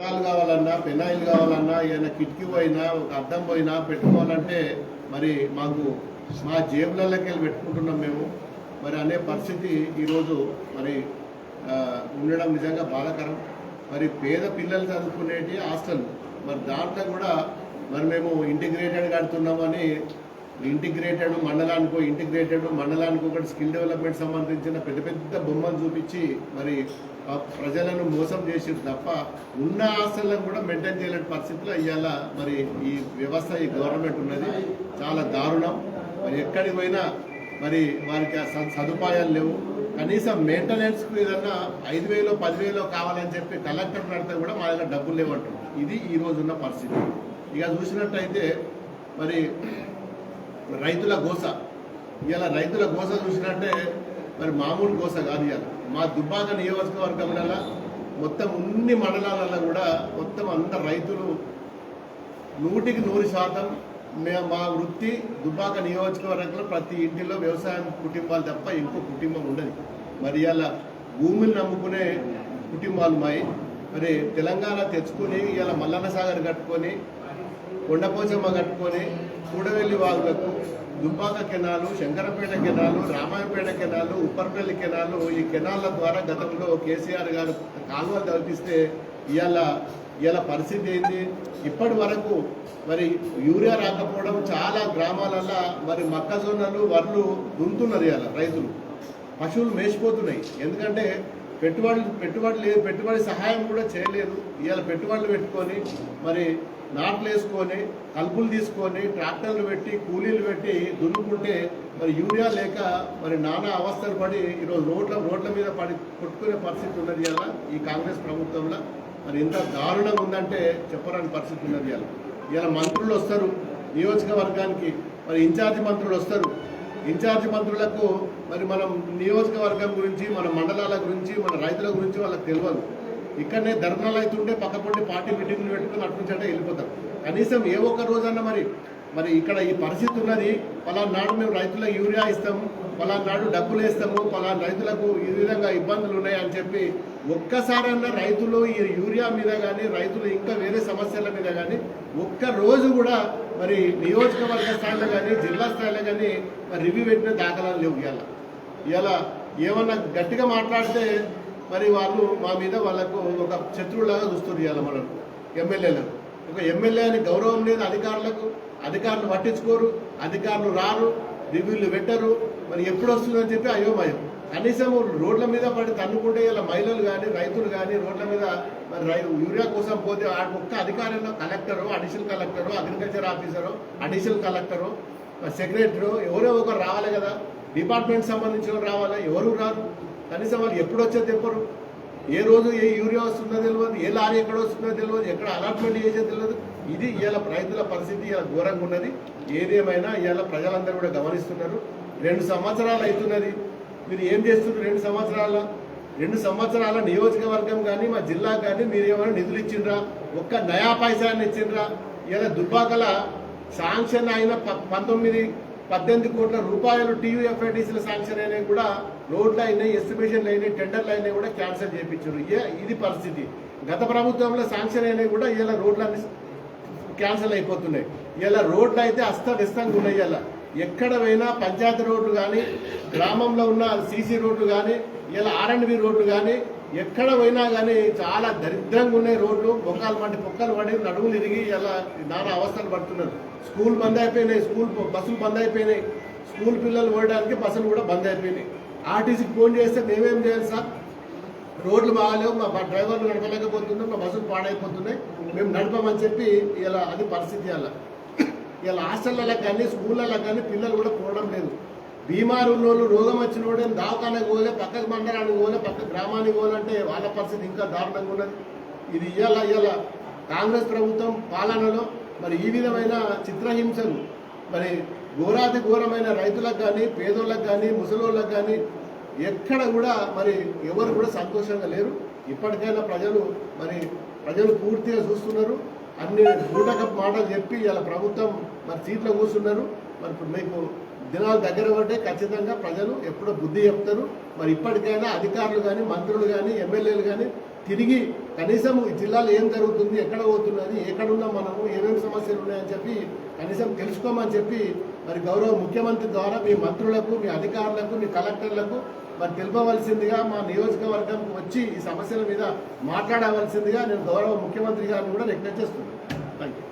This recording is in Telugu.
పెనాయిల్ కావాలన్నా పెనాయిల్ కావాలన్నా ఏదైనా కిటికీ పోయినా ఒక అద్దం పోయినా పెట్టుకోవాలంటే మరి మాకు మా జేబులలోకి వెళ్ళి పెట్టుకుంటున్నాం మేము. మరి అనే పరిస్థితి ఈరోజు మరి ఉండడం నిజంగా బాధాకరం. మరి పేద పిల్లలు చదువుకునేటి హాస్టల్ మరి దాంట్లో కూడా మరి మేము ఇంటిగ్రేటెడ్ కడుతున్నామని ఇంటిగ్రేటెడ్ మండలానికో ఇంటిగ్రేటెడ్ మండలానికి ఒకటి స్కిల్ డెవలప్మెంట్ సంబంధించిన పెద్ద పెద్ద బొమ్మలు చూపించి మరి ప్రజలను మోసం చేసి తప్ప ఉన్న ఆస్తులను కూడా మెయింటైన్ చేయలేని పరిస్థితిలో ఇవాళ మరి ఈ వ్యవస్థ ఈ గవర్నమెంట్ ఉన్నది. చాలా దారుణం. మరి ఎక్కడికి పోయినా మరి వారికి ఆ సదుపాయాలు లేవు. కనీసం మెయింటెనెన్స్కు ఏదన్నా ఐదు వేలు పదివేలు కావాలని చెప్పి కలెక్టర్ నడితే కూడా మా దగ్గర డబ్బులు లేవంటారు ఇది ఈ ఉన్న పరిస్థితి. ఇక చూసినట్టయితే మరి రైతుల గోస. ఇలా రైతుల గోస చూసినట్టే మరి మామూలు గోస కాదు ఇవాళ మా దుబ్బాక నియోజకవర్గంలో మొత్తం అన్ని మండలాలలో కూడా మొత్తం అంత రైతులు నూటికి నూరు శాతం మే- మా వృత్తి దుబ్బాక నియోజకవర్గంలో ప్రతి ఇంటిలో వ్యవసాయం కుటుంబాలు తప్ప ఇంకో కుటుంబం ఉండదు. మరి ఇలా భూమిని నమ్ముకునే కుటుంబాలు మాయి. మరి తెలంగాణ తెచ్చుకొని ఇలా మల్లన్న సాగర్ కట్టుకొని కొండపోచమ్మ కట్టుకొని Kudavelli వాగులకు Dubbaka canal Shankarapeta canal Ramayapeta canal Upparpalli canal ఈ కెనాల ద్వారా గతంలో కేసీఆర్ గారు కాలువలు కల్పిస్తే ఇవాళ ఇవాళ పరిస్థితి ఏంది? ఇప్పటి వరకు మరి యూరియా రాకపోవడం చాలా గ్రామాలల్లో మరి మొక్కజొన్నలు వరలు దుంతున్నారు ఇవాళ రైతులు. పశువులు మేసిపోతున్నాయి. ఎందుకంటే పెట్టుబడులు పెట్టుబడి లేదు పెట్టుబడి సహాయం కూడా చేయలేదు. ఇవాళ పెట్టుబడులు పెట్టుకొని మరి నాట్లు వేసుకొని కలుపులు తీసుకొని ట్రాక్టర్లు పెట్టి కూలీలు పెట్టి దున్నుకుంటే మరి యూరియా లేక మరి నానా అవస్థలు పడి ఈరోజు రోడ్ల రోడ్ల మీద పడి కొట్టుకునే పరిస్థితి ఉన్నది ఇవాళ ఈ కాంగ్రెస్ ప్రభుత్వంలో. మరి ఎంత దారుణంగా ఉందంటే చెప్పరాని పరిస్థితి ఉన్నది ఇలా ఇలా మంత్రులు వస్తారు నియోజకవర్గానికి మరి ఇన్ఛార్జి మంత్రులు వస్తారు. ఇన్ఛార్జి మంత్రులకు మరి మనం నియోజకవర్గం గురించి మన మండలాల గురించి మన రైతుల గురించి వాళ్ళకి తెలియదు ఇక్కడనే ధర్నాలు అవుతుంటే పక్కపొంటి పార్టీ మీటింగ్లు పెట్టుకుని అటు అంటే వెళ్ళిపోతారు. కనీసం ఏ ఒక్క రోజన్నా మరి మరి ఇక్కడ ఈ పరిస్థితి ఉన్నది పలానా నాడు మేము రైతులకు యూరియా ఇస్తాము పలానా నాడు డబ్బులు వేస్తాము పలానా రైతులకు ఈ విధంగా ఇబ్బందులు ఉన్నాయి అని చెప్పి ఒక్కసారన్నా రైతులు ఈ యూరియా మీద కానీ రైతులు ఇంకా వేరే సమస్యల మీద కానీ ఒక్క రోజు కూడా మరి నియోజకవర్గ స్థాయిలో కానీ జిల్లా స్థాయిలో కానీ మరి రివ్యూ పెట్టిన దాఖలాలు లేవు ఇవాళ ఇవాళ ఏమన్నా గట్టిగా మాట్లాడితే మరి వాళ్ళు మా మీద వాళ్ళకు ఒక శత్రువులాగా చూస్తారు ఇవాళ మనకు ఎమ్మెల్యేలకు ఒక ఎమ్మెల్యే అని గౌరవం లేదు అధికారులకు అధికారులు పట్టించుకోరు అధికారులు రారు రివ్యూలు పెట్టరు మరి ఎప్పుడు వస్తుందని చెప్పి అయోమయం. కనీసం రోడ్ల మీద పడి తన్నుకుంటే ఇలా మహిళలు కానీ రైతులు కానీ రోడ్ల మీద మరి రై యూరియా కోసం పోతే ఆ ఒక్క అధికారంలో collector additional collector agriculture officer additional collector secretary ఎవరో ఒకరు రావాలి కదా. డిపార్ట్మెంట్ సంబంధించిన రావాలా? ఎవరు రారు? కనీసం వాళ్ళు ఎప్పుడు వచ్చేది చెప్పరు ఏ రోజు ఏ యూరియా వస్తుందో తెలియదు ఏ లారీ ఎక్కడ వస్తుందో తెలియదు ఎక్కడ అలాట్మెంట్ చేసేది తెలియదు ఇది ఇవాళ రైతుల పరిస్థితి ఇలా ఘోరంగా ఉన్నది. ఏదేమైనా ఇవాళ ప్రజలందరూ కూడా గమనిస్తున్నారు. రెండు సంవత్సరాలు అవుతున్నది. మీరు ఏం చేస్తున్నారు రెండు సంవత్సరాల? రెండు సంవత్సరాల నియోజకవర్గం కానీ మా జిల్లా కానీ మీరు ఏమైనా నిధులు ఇచ్చిండ్రా? ఒక్క నయా పైసాన్ని ఇచ్చిండ్రా? ఇలా దుబ్బాకల శాంక్షన్ అయిన ప- పంతొమ్మిది పద్దెనిమిది కోట్ల రూపాయలు టీయూఎఫ్ఐడిసిల శాంక్షన్ అయినాయి కూడా రోడ్లు అయినాయి ఎస్టిమేషన్లు అయినాయి టెండర్లు అయినాయి కూడా క్యాన్సిల్ చేయించారు. ఏ ఇది పరిస్థితి. గత ప్రభుత్వంలో శాంక్షన్ అయినాయి కూడా ఇలా రోడ్లన్నీ క్యాన్సిల్ అయిపోతున్నాయి. ఇలా రోడ్లు అయితే అస్తవ్యస్తంగా ఉన్నాయి ఇలా ఎక్కడ పోయినా పంచాయతీ రోడ్లు కానీ గ్రామంలో ఉన్న సీసీ రోడ్లు కానీ ఇలా ఆర్ఎండ్బి రోడ్లు కానీ ఎక్కడ పోయినా కానీ చాలా దరిద్రంగా ఉన్నాయి రోడ్లు బొక్కలు వంటి పొక్కలు పడి నడుములు ఇరిగి అలా నానా అవస్థలు పడుతున్నారు. స్కూల్ బంద్ అయిపోయినాయి స్కూల్ బస్సులు బంద్ అయిపోయినాయి. స్కూల్ పిల్లలు పోయడానికి బస్సులు కూడా బంద్ అయిపోయినాయి. ఆర్టీసీకి ఫోన్ చేస్తే మేమేం చేయాలి సార్? రోడ్లు బాగాలేవు మా డ్రైవర్లు నడపలేకపోతున్నాం మా బస్సులు పాడైపోతున్నాయి. మేము నడపమని చెప్పి ఇలా అది పరిస్థితి అలా. ఇలా హాస్టళ్ళలో కానీ స్కూళ్ళలో కానీ పిల్లలు కూడా పోవడం లేదు. బీమారు ఉన్నోళ్ళు రోగం వచ్చిన వాడు దావకానికి పోలే పక్క మండలానికి పోలే పక్క గ్రామానికి పోలంటే వాళ్ళ పరిస్థితి ఇంకా దారుణంగా ఉన్నది. ఇది ఇయ్యాల ఇయ్యాల కాంగ్రెస్ ప్రభుత్వం పాలనలో మరి ఈ విధమైన చిత్రహింసలు మరి ఘోరాతి ఘోరమైన రైతులకు కానీ పేదోళ్ళకు కానీ ముసలోళ్ళకు కానీ ఎక్కడ కూడా మరి ఎవరు కూడా సంతోషంగా లేరు. ఇప్పటికైనా ప్రజలు మరి ప్రజలు పూర్తిగా చూస్తున్నారు. అన్ని బూటకపు మాటలు చెప్పి ఇలా ప్రభుత్వం మరి సీట్లో కూర్చున్నారు. మరి ఇప్పుడు మీకు దినాలు దగ్గర ఉంటే ఖచ్చితంగా ప్రజలు ఎప్పుడో బుద్ధి చెప్తారు. మరి ఇప్పటికైనా అధికారులు కానీ మంత్రులు కానీ ఎమ్మెల్యేలు కానీ తిరిగి కనీసం ఈ జిల్లాలో ఏం జరుగుతుంది ఎక్కడ పోతున్నది ఎక్కడున్నాం మనము ఏమేమి సమస్యలు ఉన్నాయని చెప్పి కనీసం తెలుసుకోమని చెప్పి మరి గౌరవ ముఖ్యమంత్రి ద్వారా మీ మంత్రులకు మీ అధికారులకు మీ కలెక్టర్లకు మరి తెలుపవలసిందిగా మా నియోజకవర్గం వచ్చి ఈ సమస్యల మీద మాట్లాడవలసిందిగా నేను గౌరవ ముఖ్యమంత్రి గారిని కూడా రిక్వెస్ట్ చేస్తున్నాను. Thank you